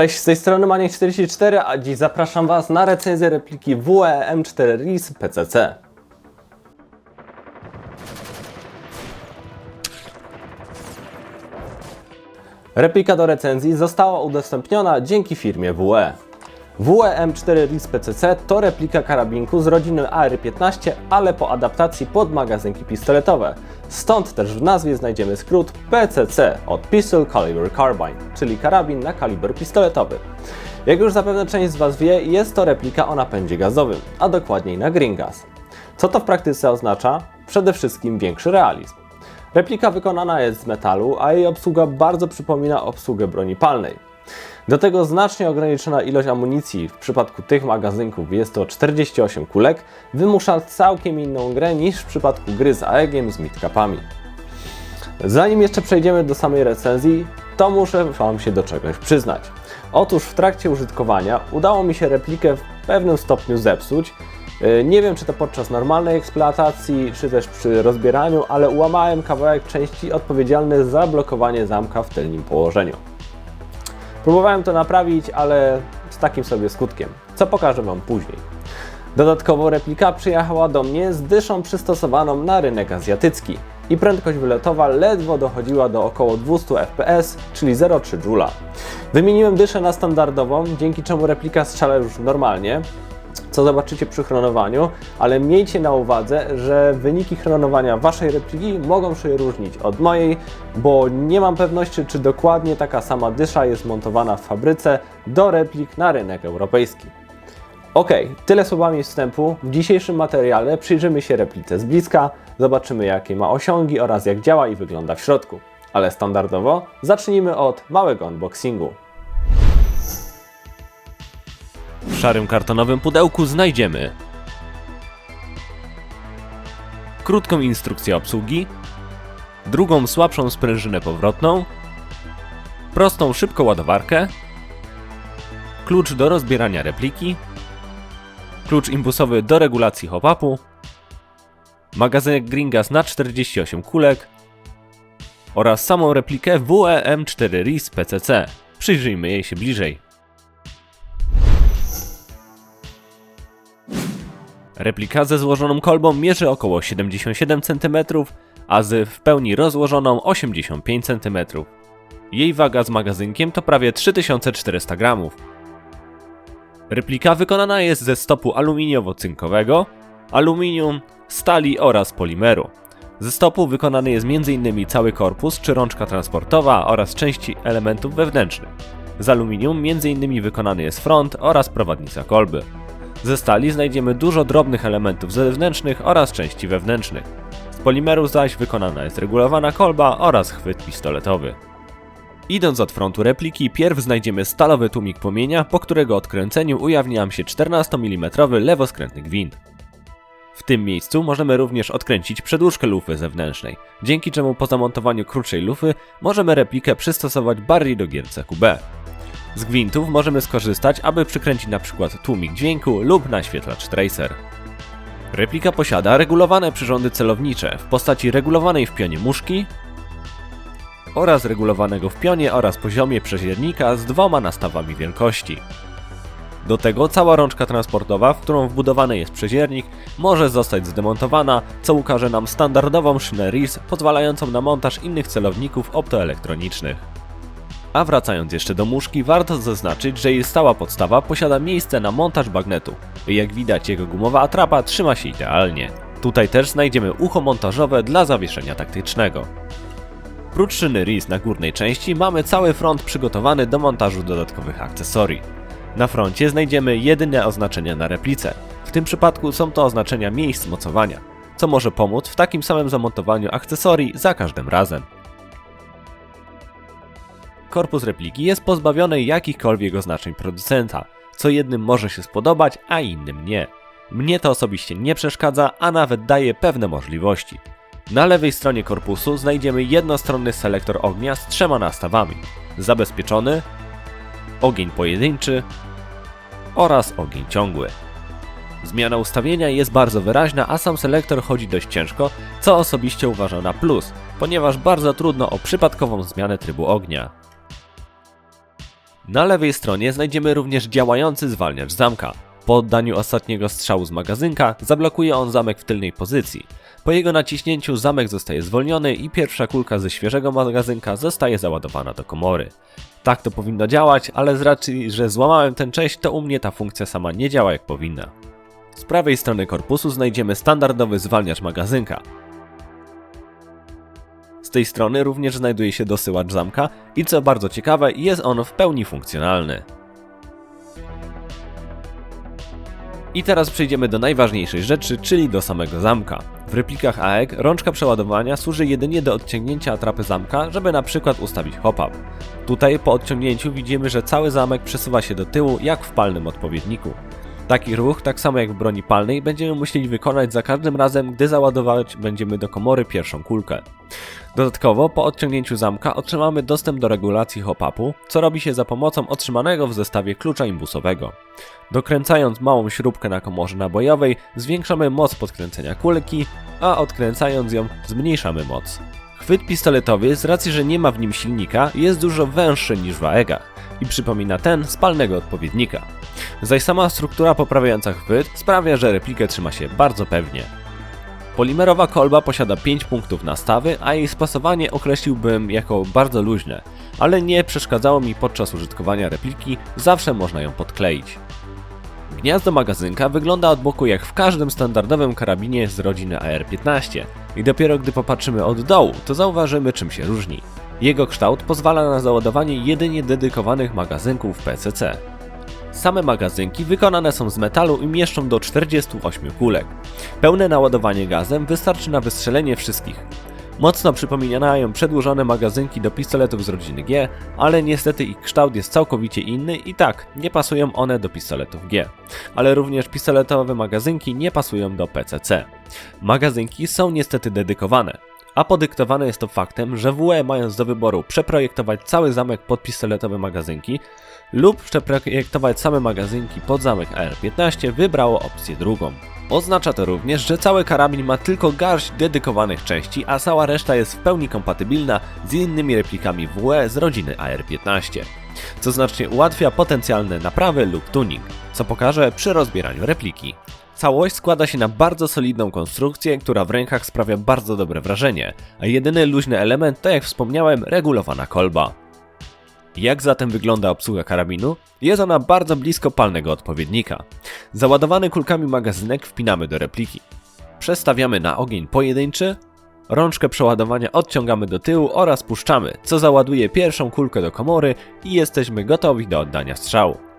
Cześć, z tej strony Maniek44, a dziś zapraszam Was na recenzję repliki WE M4 RIS PCC. Replika do recenzji została udostępniona dzięki firmie WE. WE M4 RIS PCC to replika karabinku z rodziny AR-15, ale po adaptacji pod magazynki pistoletowe. Stąd też w nazwie znajdziemy skrót PCC od Pistol Caliber Carbine, czyli karabin na kaliber pistoletowy. Jak już zapewne część z Was wie, jest to replika o napędzie gazowym, a dokładniej na green gas. Co to w praktyce oznacza? Przede wszystkim większy realizm. Replika wykonana jest z metalu, a jej obsługa bardzo przypomina obsługę broni palnej. Do tego znacznie ograniczona ilość amunicji, w przypadku tych magazynków jest to 48 kulek, wymusza całkiem inną grę niż w przypadku gry z AEG-iem z midcapami. Zanim jeszcze przejdziemy do samej recenzji, to muszę Wam się do czegoś przyznać. Otóż w trakcie użytkowania udało mi się replikę w pewnym stopniu zepsuć. Yy, Nie wiem, czy to podczas normalnej eksploatacji, czy też przy rozbieraniu, ale ułamałem kawałek części odpowiedzialny za blokowanie zamka w tylnym położeniu. Próbowałem to naprawić, ale z takim sobie skutkiem, co pokażę Wam później. Dodatkowo replika przyjechała do mnie z dyszą przystosowaną na rynek azjatycki i prędkość wylotowa ledwo dochodziła do około 200 fps, czyli 0,3 Joule. Wymieniłem dyszę na standardową, dzięki czemu replika strzela już normalnie, co zobaczycie przy chronowaniu, ale miejcie na uwadze, że wyniki chronowania Waszej repliki mogą się różnić od mojej, bo nie mam pewności, czy dokładnie taka sama dysza jest montowana w fabryce do replik na rynek europejski. Ok, tyle słowami wstępu. W dzisiejszym materiale przyjrzymy się replice z bliska, zobaczymy jakie ma osiągi oraz jak działa i wygląda w środku. Ale standardowo zacznijmy od małego unboxingu. W szarym kartonowym pudełku znajdziemy krótką instrukcję obsługi, drugą słabszą sprężynę powrotną, prostą szybką ładowarkę, klucz do rozbierania repliki, klucz impusowy do regulacji hop-upu, magazynek Gringas na 48 kulek oraz samą replikę WEM4 RIS PCC. Przyjrzyjmy jej się bliżej. Replika ze złożoną kolbą mierzy około 77 cm, a z w pełni rozłożoną 85 cm. Jej waga z magazynkiem to prawie 3400 gramów. Replika wykonana jest ze stopu aluminiowo-cynkowego, aluminium, stali oraz polimeru. Ze stopu wykonany jest m.in. cały korpus czy rączka transportowa oraz części elementów wewnętrznych. Z aluminium m.in. wykonany jest front oraz prowadnica kolby. Ze stali znajdziemy dużo drobnych elementów zewnętrznych oraz części wewnętrznych. Z polimeru zaś wykonana jest regulowana kolba oraz chwyt pistoletowy. Idąc od frontu repliki, pierw znajdziemy stalowy tłumik płomienia, po którego odkręceniu ujawnia nam się 14 mm lewoskrętny gwint. W tym miejscu możemy również odkręcić przedłużkę lufy zewnętrznej, dzięki czemu po zamontowaniu krótszej lufy możemy replikę przystosować bardziej do gier CQB. Z gwintów możemy skorzystać, aby przykręcić np. tłumik dźwięku lub naświetlacz tracer. Replika posiada regulowane przyrządy celownicze w postaci regulowanej w pionie muszki oraz regulowanego w pionie oraz poziomie przeźwiernika z dwoma nastawami wielkości. Do tego cała rączka transportowa, w którą wbudowany jest przeziernik, może zostać zdemontowana, co ukaże nam standardową szynę RIS pozwalającą na montaż innych celowników optoelektronicznych. A wracając jeszcze do muszki, warto zaznaczyć, że jej stała podstawa posiada miejsce na montaż bagnetu. Jak widać, jego gumowa atrapa trzyma się idealnie. Tutaj też znajdziemy ucho montażowe dla zawieszenia taktycznego. Prócz szyny RIS na górnej części mamy cały front przygotowany do montażu dodatkowych akcesorii. Na froncie znajdziemy jedyne oznaczenia na replice. W tym przypadku są to oznaczenia miejsc mocowania, co może pomóc w takim samym zamontowaniu akcesorii za każdym razem. Korpus repliki jest pozbawiony jakichkolwiek oznaczeń producenta, co jednym może się spodobać, a innym nie. Mnie to osobiście nie przeszkadza, a nawet daje pewne możliwości. Na lewej stronie korpusu znajdziemy jednostronny selektor ognia z trzema nastawami. Zabezpieczony, ogień pojedynczy oraz ogień ciągły. Zmiana ustawienia jest bardzo wyraźna, a sam selektor chodzi dość ciężko, co osobiście uważam na plus, ponieważ bardzo trudno o przypadkową zmianę trybu ognia. Na lewej stronie znajdziemy również działający zwalniacz zamka. Po oddaniu ostatniego strzału z magazynka zablokuje on zamek w tylnej pozycji. Po jego naciśnięciu zamek zostaje zwolniony i pierwsza kulka ze świeżego magazynka zostaje załadowana do komory. Tak to powinno działać, ale z racji, że złamałem tę część, to u mnie ta funkcja sama nie działa jak powinna. Z prawej strony korpusu znajdziemy standardowy zwalniacz magazynka. Z tej strony również znajduje się dosyłacz zamka i co bardzo ciekawe, jest on w pełni funkcjonalny. I teraz przejdziemy do najważniejszej rzeczy, czyli do samego zamka. W replikach AEG rączka przeładowania służy jedynie do odciągnięcia atrapy zamka, żeby na przykład ustawić hop-up. Tutaj po odciągnięciu widzimy, że cały zamek przesuwa się do tyłu jak w palnym odpowiedniku. Taki ruch, tak samo jak w broni palnej, będziemy musieli wykonać za każdym razem, gdy załadować będziemy do komory pierwszą kulkę. Dodatkowo, po odciągnięciu zamka otrzymamy dostęp do regulacji hop-upu, co robi się za pomocą otrzymanego w zestawie klucza imbusowego. Dokręcając małą śrubkę na komorze nabojowej, zwiększamy moc podkręcenia kulki, a odkręcając ją, zmniejszamy moc. Chwyt pistoletowy, z racji, że nie ma w nim silnika, jest dużo węższy niż w AEGach i przypomina ten z palnego odpowiednika. Zaś sama struktura poprawiająca chwyt sprawia, że replikę trzyma się bardzo pewnie. Polimerowa kolba posiada 5 punktów nastawy, a jej spasowanie określiłbym jako bardzo luźne, ale nie przeszkadzało mi podczas użytkowania repliki, zawsze można ją podkleić. Gniazdo magazynka wygląda od boku jak w każdym standardowym karabinie z rodziny AR-15 i dopiero gdy popatrzymy od dołu, to zauważymy czym się różni. Jego kształt pozwala na załadowanie jedynie dedykowanych magazynków PCC. Same magazynki wykonane są z metalu i mieszczą do 48 kulek. Pełne naładowanie gazem wystarczy na wystrzelenie wszystkich. Mocno przypominają przedłużone magazynki do pistoletów z rodziny G, ale niestety ich kształt jest całkowicie inny i tak, nie pasują one do pistoletów G. Ale również pistoletowe magazynki nie pasują do PCC. Magazynki są niestety dedykowane, a podyktowane jest to faktem, że WE mając do wyboru przeprojektować cały zamek pod pistoletowe magazynki lub przeprojektować same magazynki pod zamek AR-15 wybrało opcję drugą. Oznacza to również, że cały karabin ma tylko garść dedykowanych części, a cała reszta jest w pełni kompatybilna z innymi replikami WE z rodziny AR-15, co znacznie ułatwia potencjalne naprawy lub tuning, co pokażę przy rozbieraniu repliki. Całość składa się na bardzo solidną konstrukcję, która w rękach sprawia bardzo dobre wrażenie, a jedyny luźny element to jak wspomniałem regulowana kolba. Jak zatem wygląda obsługa karabinu? Jest ona bardzo blisko palnego odpowiednika. Załadowany kulkami magazynek wpinamy do repliki. Przestawiamy na ogień pojedynczy, rączkę przeładowania odciągamy do tyłu oraz puszczamy, co załaduje pierwszą kulkę do komory i jesteśmy gotowi do oddania strzału.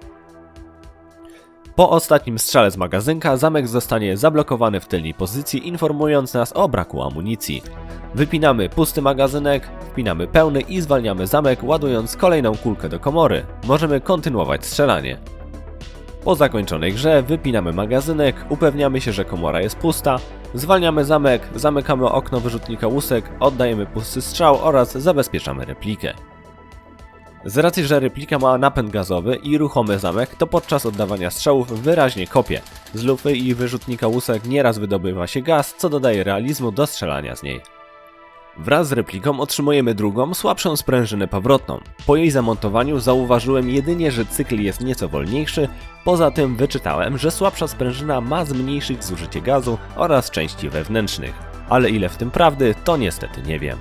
Po ostatnim strzale z magazynka zamek zostanie zablokowany w tylnej pozycji, informując nas o braku amunicji. Wypinamy pusty magazynek, wpinamy pełny i zwalniamy zamek, ładując kolejną kulkę do komory. Możemy kontynuować strzelanie. Po zakończonej grze wypinamy magazynek, upewniamy się, że komora jest pusta, zwalniamy zamek, zamykamy okno wyrzutnika łusek, oddajemy pusty strzał oraz zabezpieczamy replikę. Z racji, że replika ma napęd gazowy i ruchomy zamek, to podczas oddawania strzałów wyraźnie kopie. Z lufy i wyrzutnika łusek nieraz wydobywa się gaz, co dodaje realizmu do strzelania z niej. Wraz z repliką otrzymujemy drugą, słabszą sprężynę powrotną. Po jej zamontowaniu zauważyłem jedynie, że cykl jest nieco wolniejszy, poza tym wyczytałem, że słabsza sprężyna ma zmniejszyć zużycie gazu oraz części wewnętrznych. Ale ile w tym prawdy, to niestety nie wiem.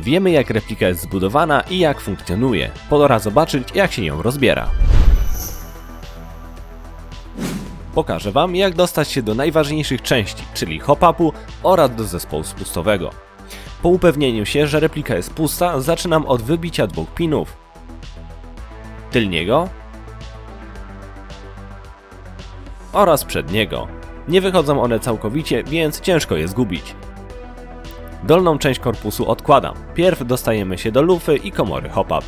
Wiemy jak replika jest zbudowana i jak funkcjonuje. Pora zobaczyć jak się ją rozbiera. Pokażę Wam jak dostać się do najważniejszych części, czyli hop-upu oraz do zespołu spustowego. Po upewnieniu się, że replika jest pusta, zaczynam od wybicia dwóch pinów. Tylniego oraz przedniego. Nie wychodzą one całkowicie, więc ciężko je zgubić. Dolną część korpusu odkładam. Pierw dostajemy się do lufy i komory hop-up.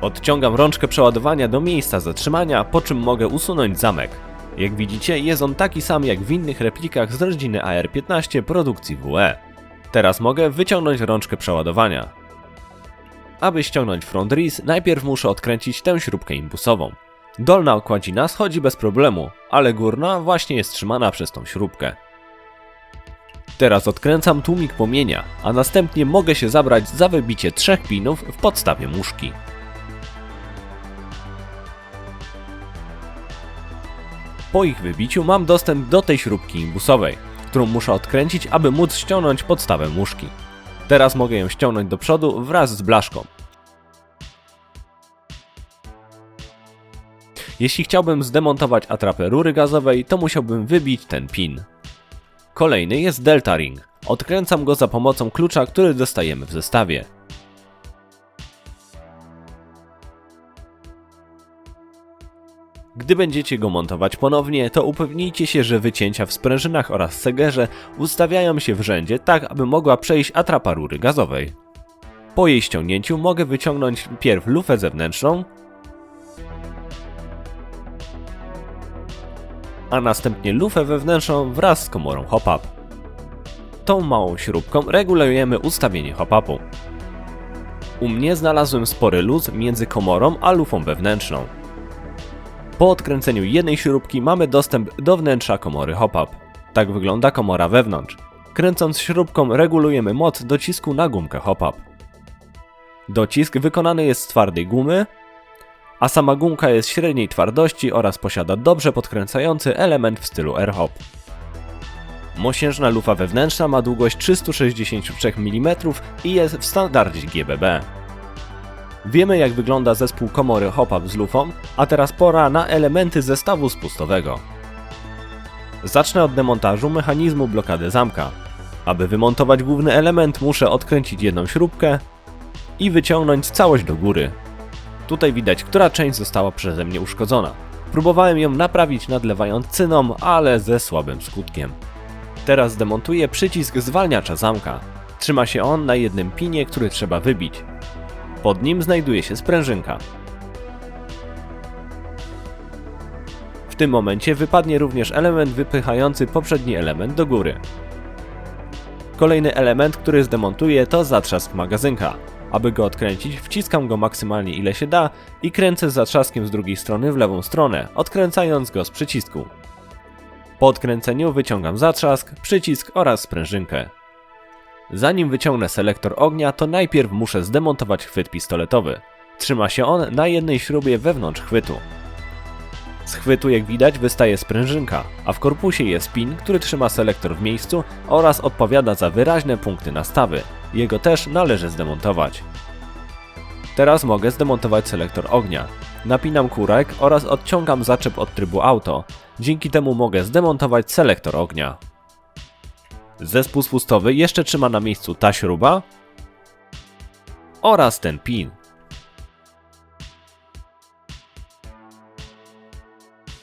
Odciągam rączkę przeładowania do miejsca zatrzymania, po czym mogę usunąć zamek. Jak widzicie, jest on taki sam jak w innych replikach z rodziny AR-15 produkcji WE. Teraz mogę wyciągnąć rączkę przeładowania. Aby ściągnąć front RIS, najpierw muszę odkręcić tę śrubkę imbusową. Dolna okładzina schodzi bez problemu, ale górna właśnie jest trzymana przez tą śrubkę. Teraz odkręcam tłumik płomienia, a następnie mogę się zabrać za wybicie trzech pinów w podstawie muszki. Po ich wybiciu mam dostęp do tej śrubki imbusowej, którą muszę odkręcić, aby móc ściągnąć podstawę muszki. Teraz mogę ją ściągnąć do przodu wraz z blaszką. Jeśli chciałbym zdemontować atrapę rury gazowej, to musiałbym wybić ten pin. Kolejny jest Delta Ring. Odkręcam go za pomocą klucza, który dostajemy w zestawie. Gdy będziecie go montować ponownie, to upewnijcie się, że wycięcia w sprężynach oraz segerze ustawiają się w rzędzie tak, aby mogła przejść atrapa rury gazowej. Po jej ściągnięciu mogę wyciągnąć pierw lufę zewnętrzną, a następnie lufę wewnętrzną wraz z komorą hop-up. Tą małą śrubką regulujemy ustawienie hop-upu. U mnie znalazłem spory luz między komorą a lufą wewnętrzną. Po odkręceniu jednej śrubki mamy dostęp do wnętrza komory hop-up. Tak wygląda komora wewnątrz. Kręcąc śrubką regulujemy moc docisku na gumkę hop-up. Docisk wykonany jest z twardej gumy, a sama gumka jest średniej twardości oraz posiada dobrze podkręcający element w stylu air-hop. Mosiężna lufa wewnętrzna ma długość 363 mm i jest w standardzie GBB. Wiemy jak wygląda zespół komory hop-up z lufą, a teraz pora na elementy zestawu spustowego. Zacznę od demontażu mechanizmu blokady zamka. Aby wymontować główny element muszę odkręcić jedną śrubkę i wyciągnąć całość do góry. Tutaj widać, która część została przeze mnie uszkodzona. Próbowałem ją naprawić nadlewając cyną, ale ze słabym skutkiem. Teraz demontuję przycisk zwalniacza zamka. Trzyma się on na jednym pinie, który trzeba wybić. Pod nim znajduje się sprężynka. W tym momencie wypadnie również element wypychający poprzedni element do góry. Kolejny element, który zdemontuję to zatrzask magazynka. Aby go odkręcić, wciskam go maksymalnie ile się da i kręcę z zatrzaskiem z drugiej strony w lewą stronę, odkręcając go z przycisku. Po odkręceniu wyciągam zatrzask, przycisk oraz sprężynkę. Zanim wyciągnę selektor ognia, to najpierw muszę zdemontować chwyt pistoletowy. Trzyma się on na jednej śrubie wewnątrz chwytu. Z chwytu, jak widać, wystaje sprężynka, a w korpusie jest pin, który trzyma selektor w miejscu oraz odpowiada za wyraźne punkty nastawy. Jego też należy zdemontować. Teraz mogę zdemontować selektor ognia. Napinam kurek oraz odciągam zaczep od trybu auto. Dzięki temu mogę zdemontować selektor ognia. Zespół spustowy jeszcze trzyma na miejscu ta śruba oraz ten pin.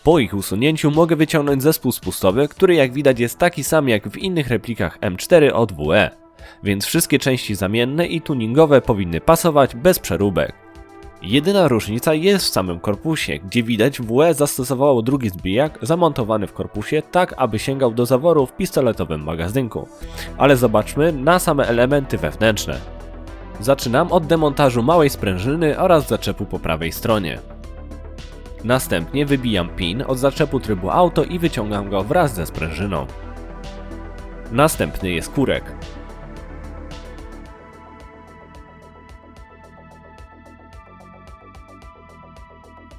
Po ich usunięciu mogę wyciągnąć zespół spustowy, który jak widać jest taki sam jak w innych replikach M4 od WE, więc wszystkie części zamienne i tuningowe powinny pasować bez przeróbek. Jedyna różnica jest w samym korpusie, gdzie widać WE zastosowało drugi zbijak zamontowany w korpusie tak, aby sięgał do zaworu w pistoletowym magazynku. Ale zobaczmy na same elementy wewnętrzne. Zaczynam od demontażu małej sprężyny oraz zaczepu po prawej stronie. Następnie wybijam pin od zaczepu trybu auto i wyciągam go wraz ze sprężyną. Następny jest kurek.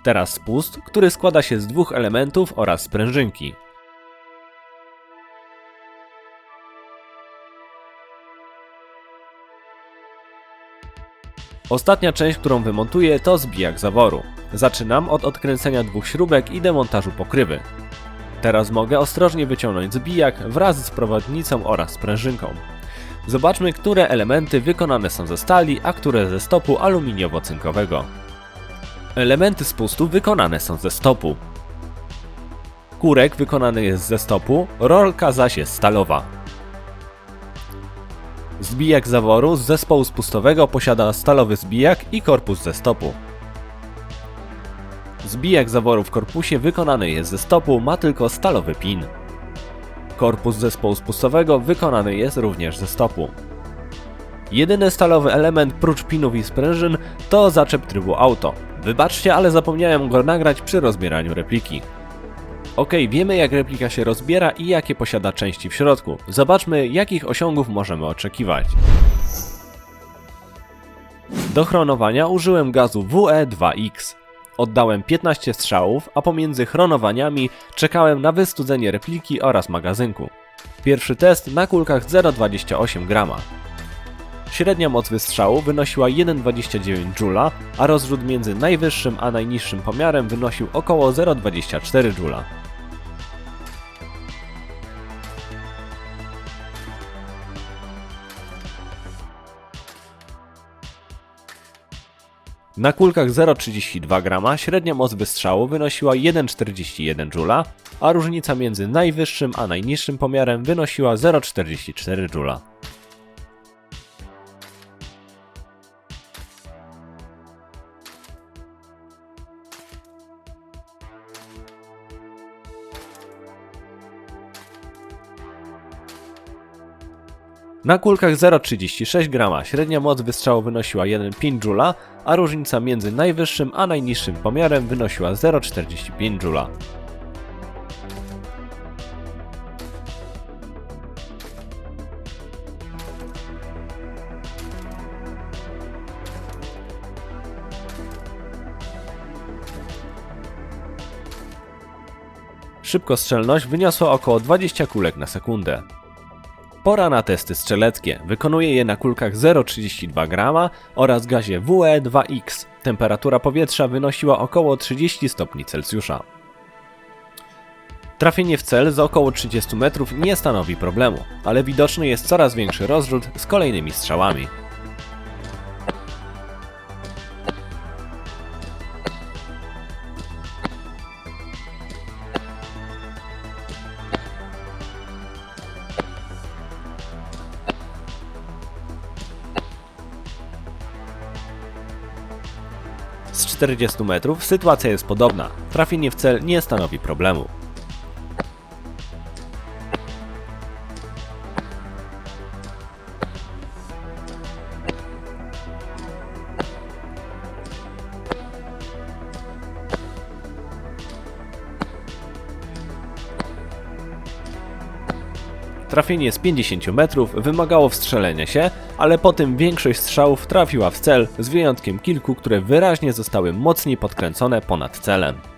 Teraz spust, który składa się z dwóch elementów oraz sprężynki. Ostatnia część, którą wymontuję to zbijak zaworu. Zaczynam od odkręcenia dwóch śrubek i demontażu pokrywy. Teraz mogę ostrożnie wyciągnąć zbijak wraz z prowadnicą oraz sprężynką. Zobaczmy, które elementy wykonane są ze stali, a które ze stopu aluminiowo-cynkowego. Elementy spustu wykonane są ze stopu. Kurek wykonany jest ze stopu, rolka zaś jest stalowa. Zbijak zaworu z zespołu spustowego posiada stalowy zbijak i korpus ze stopu. Zbijak zaworu w korpusie wykonany jest ze stopu, ma tylko stalowy pin. Korpus zespołu spustowego wykonany jest również ze stopu. Jedyny stalowy element prócz pinów i sprężyn to zaczep trybu auto. Wybaczcie, ale zapomniałem go nagrać przy rozbieraniu repliki. Ok, wiemy jak replika się rozbiera i jakie posiada części w środku. Zobaczmy jakich osiągów możemy oczekiwać. Do chronowania użyłem gazu WE2X. Oddałem 15 strzałów, a pomiędzy chronowaniami czekałem na wystudzenie repliki oraz magazynku. Pierwszy test na kulkach 0,28 grama. Średnia moc wystrzału wynosiła 1,29 Joule, a rozrzut między najwyższym a najniższym pomiarem wynosił około 0,24 Joule. Na kulkach 0,32 grama średnia moc wystrzału wynosiła 1,41 Joule, a różnica między najwyższym a najniższym pomiarem wynosiła 0,44 Joule. Na kulkach 0,36 grama średnia moc wystrzału wynosiła 1,5 Joule, a różnica między najwyższym a najniższym pomiarem wynosiła 0,45 Joule. Szybkostrzelność wyniosła około 20 kulek na sekundę. Pora na testy strzeleckie. Wykonuję je na kulkach 0,32 grama oraz gazie WE2X. Temperatura powietrza wynosiła około 30 stopni Celsjusza. Trafienie w cel z około 30 metrów nie stanowi problemu, ale widoczny jest coraz większy rozrzut z kolejnymi strzałami. 40 metrów sytuacja jest podobna. Trafienie w cel nie stanowi problemu. Trafienie z 50 metrów wymagało wstrzelenia się, ale po tym większość strzałów trafiła w cel, z wyjątkiem kilku, które wyraźnie zostały mocniej podkręcone ponad celem.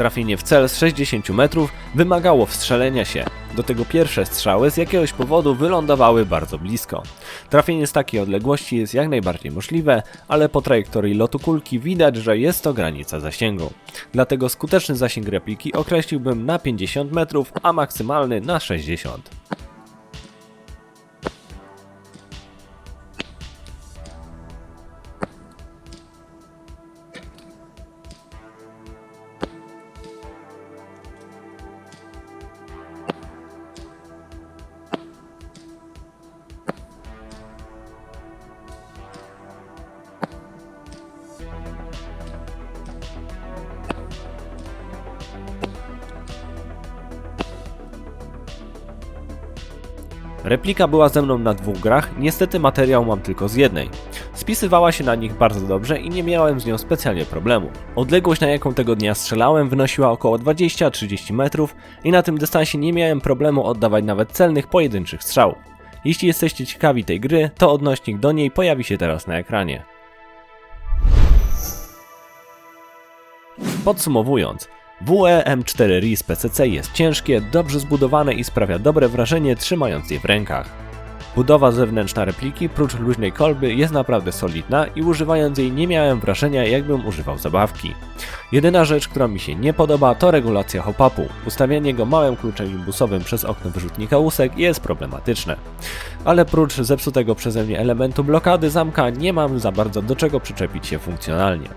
Trafienie w cel z 60 metrów wymagało wstrzelenia się. Do tego pierwsze strzały z jakiegoś powodu wylądowały bardzo blisko. Trafienie z takiej odległości jest jak najbardziej możliwe, ale po trajektorii lotu kulki widać, że jest to granica zasięgu. Dlatego skuteczny zasięg repliki określiłbym na 50 metrów, a maksymalny na 60. Replika była ze mną na dwóch grach, niestety materiał mam tylko z jednej. Spisywała się na nich bardzo dobrze i nie miałem z nią specjalnie problemu. Odległość na jaką tego dnia strzelałem wynosiła około 20-30 metrów i na tym dystansie nie miałem problemu oddawać nawet celnych pojedynczych strzałów. Jeśli jesteście ciekawi tej gry, to odnośnik do niej pojawi się teraz na ekranie. Podsumowując, WE M4 RIS PCC jest ciężkie, dobrze zbudowane i sprawia dobre wrażenie trzymając je w rękach. Budowa zewnętrzna repliki prócz luźnej kolby jest naprawdę solidna i używając jej nie miałem wrażenia jakbym używał zabawki. Jedyna rzecz, która mi się nie podoba to regulacja hop-upu. Ustawianie go małym kluczem imbusowym przez okno wyrzutnika łusek jest problematyczne. Ale prócz zepsutego przeze mnie elementu blokady zamka nie mam za bardzo do czego przyczepić się funkcjonalnie.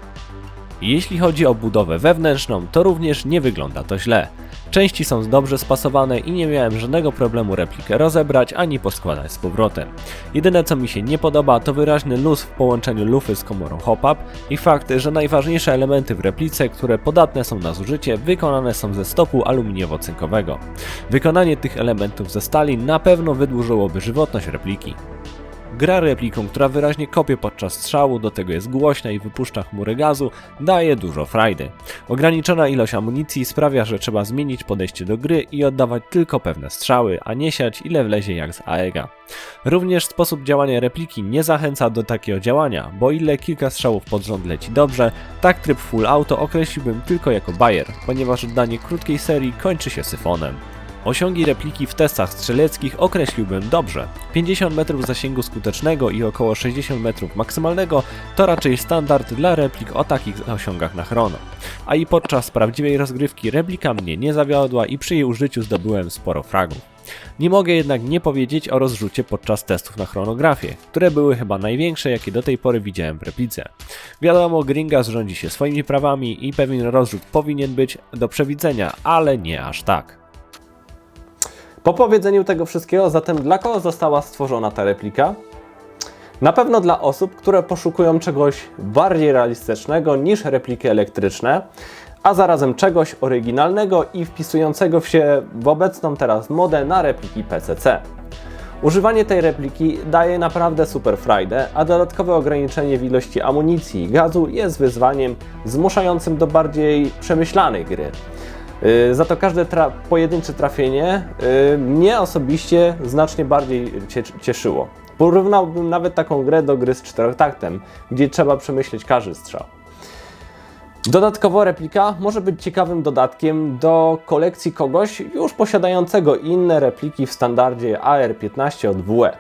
Jeśli chodzi o budowę wewnętrzną, to również nie wygląda to źle. Części są dobrze spasowane i nie miałem żadnego problemu replikę rozebrać ani poskładać z powrotem. Jedyne co mi się nie podoba to wyraźny luz w połączeniu lufy z komorą hop-up i fakt, że najważniejsze elementy w replice, które podatne są na zużycie, wykonane są ze stopu aluminiowo-cynkowego. Wykonanie tych elementów ze stali na pewno wydłużyłoby żywotność repliki. Gra repliką, która wyraźnie kopie podczas strzału, do tego jest głośna i wypuszcza chmury gazu, daje dużo frajdy. Ograniczona ilość amunicji sprawia, że trzeba zmienić podejście do gry i oddawać tylko pewne strzały, a nie siać ile wlezie jak z AEGA. Również sposób działania repliki nie zachęca do takiego działania, bo ile kilka strzałów pod rząd leci dobrze, tak tryb full auto określiłbym tylko jako bajer, ponieważ oddanie krótkiej serii kończy się syfonem. Osiągi repliki w testach strzeleckich określiłbym dobrze. 50 metrów zasięgu skutecznego i około 60 metrów maksymalnego to raczej standard dla replik o takich osiągach na chrono. A i podczas prawdziwej rozgrywki replika mnie nie zawiodła i przy jej użyciu zdobyłem sporo fragów. Nie mogę jednak nie powiedzieć o rozrzucie podczas testów na chronografię, które były chyba największe jakie do tej pory widziałem w replice. Wiadomo, Gringas rządzi się swoimi prawami i pewien rozrzut powinien być do przewidzenia, ale nie aż tak. Po powiedzeniu tego wszystkiego, zatem dla kogo została stworzona ta replika? Na pewno dla osób, które poszukują czegoś bardziej realistycznego niż repliki elektryczne, a zarazem czegoś oryginalnego i wpisującego się w obecną teraz modę na repliki PCC. Używanie tej repliki daje naprawdę super frajdę, a dodatkowe ograniczenie w ilości amunicji i gazu jest wyzwaniem zmuszającym do bardziej przemyślanej gry. Yy, Za to każde tra pojedyncze trafienie yy, mnie osobiście znacznie bardziej cie cieszyło. Porównałbym nawet taką grę do gry z czterotaktem, gdzie trzeba przemyśleć każdy strzał. Dodatkowo replika może być ciekawym dodatkiem do kolekcji kogoś już posiadającego inne repliki w standardzie AR-15 od WE.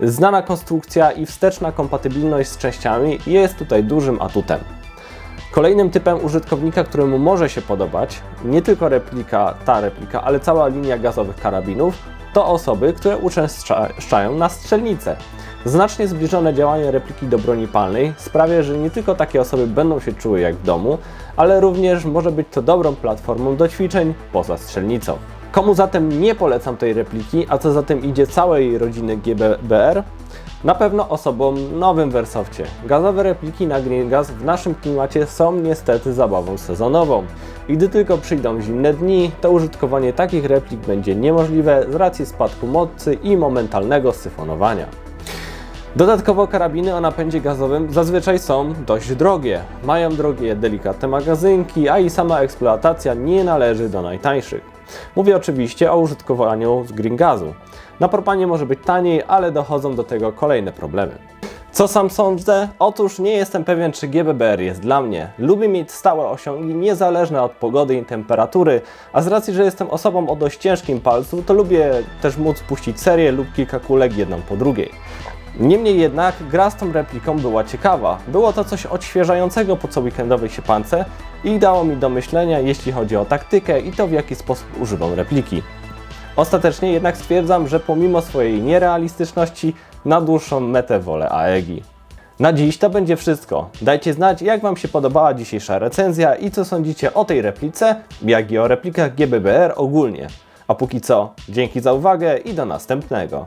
Znana konstrukcja i wsteczna kompatybilność z częściami jest tutaj dużym atutem. Kolejnym typem użytkownika, któremu może się podobać nie tylko replika, ta replika, ale cała linia gazowych karabinów, to osoby, które uczęszczają na strzelnicę. Znacznie zbliżone działanie repliki do broni palnej sprawia, że nie tylko takie osoby będą się czuły jak w domu, ale również może być to dobrą platformą do ćwiczeń poza strzelnicą. Komu zatem nie polecam tej repliki, a co za tym idzie całej rodziny GBR? Na pewno osobom nowym w Airsoftie. Gazowe repliki na Green Gas w naszym klimacie są niestety zabawą sezonową. I gdy tylko przyjdą zimne dni, to użytkowanie takich replik będzie niemożliwe z racji spadku mocy i momentalnego syfonowania. Dodatkowo karabiny o napędzie gazowym zazwyczaj są dość drogie. Mają drogie, delikatne magazynki, a i sama eksploatacja nie należy do najtańszych. Mówię oczywiście o użytkowaniu z green gazu. Na propanie może być taniej, ale dochodzą do tego kolejne problemy. Co sam sądzę? Otóż nie jestem pewien, czy GBBR jest dla mnie. Lubię mieć stałe osiągi, niezależne od pogody i temperatury, a z racji, że jestem osobą o dość ciężkim palcu, to lubię też móc puścić serię lub kilka kulek jedną po drugiej. Niemniej jednak gra z tą repliką była ciekawa. Było to coś odświeżającego po co weekendowej siepance i dało mi do myślenia, jeśli chodzi o taktykę i to w jaki sposób używam repliki. Ostatecznie jednak stwierdzam, że pomimo swojej nierealistyczności na dłuższą metę wolę AEGI. Na dziś to będzie wszystko. Dajcie znać, jak Wam się podobała dzisiejsza recenzja i co sądzicie o tej replice, jak i o replikach GBBR ogólnie. A póki co, dzięki za uwagę i do następnego.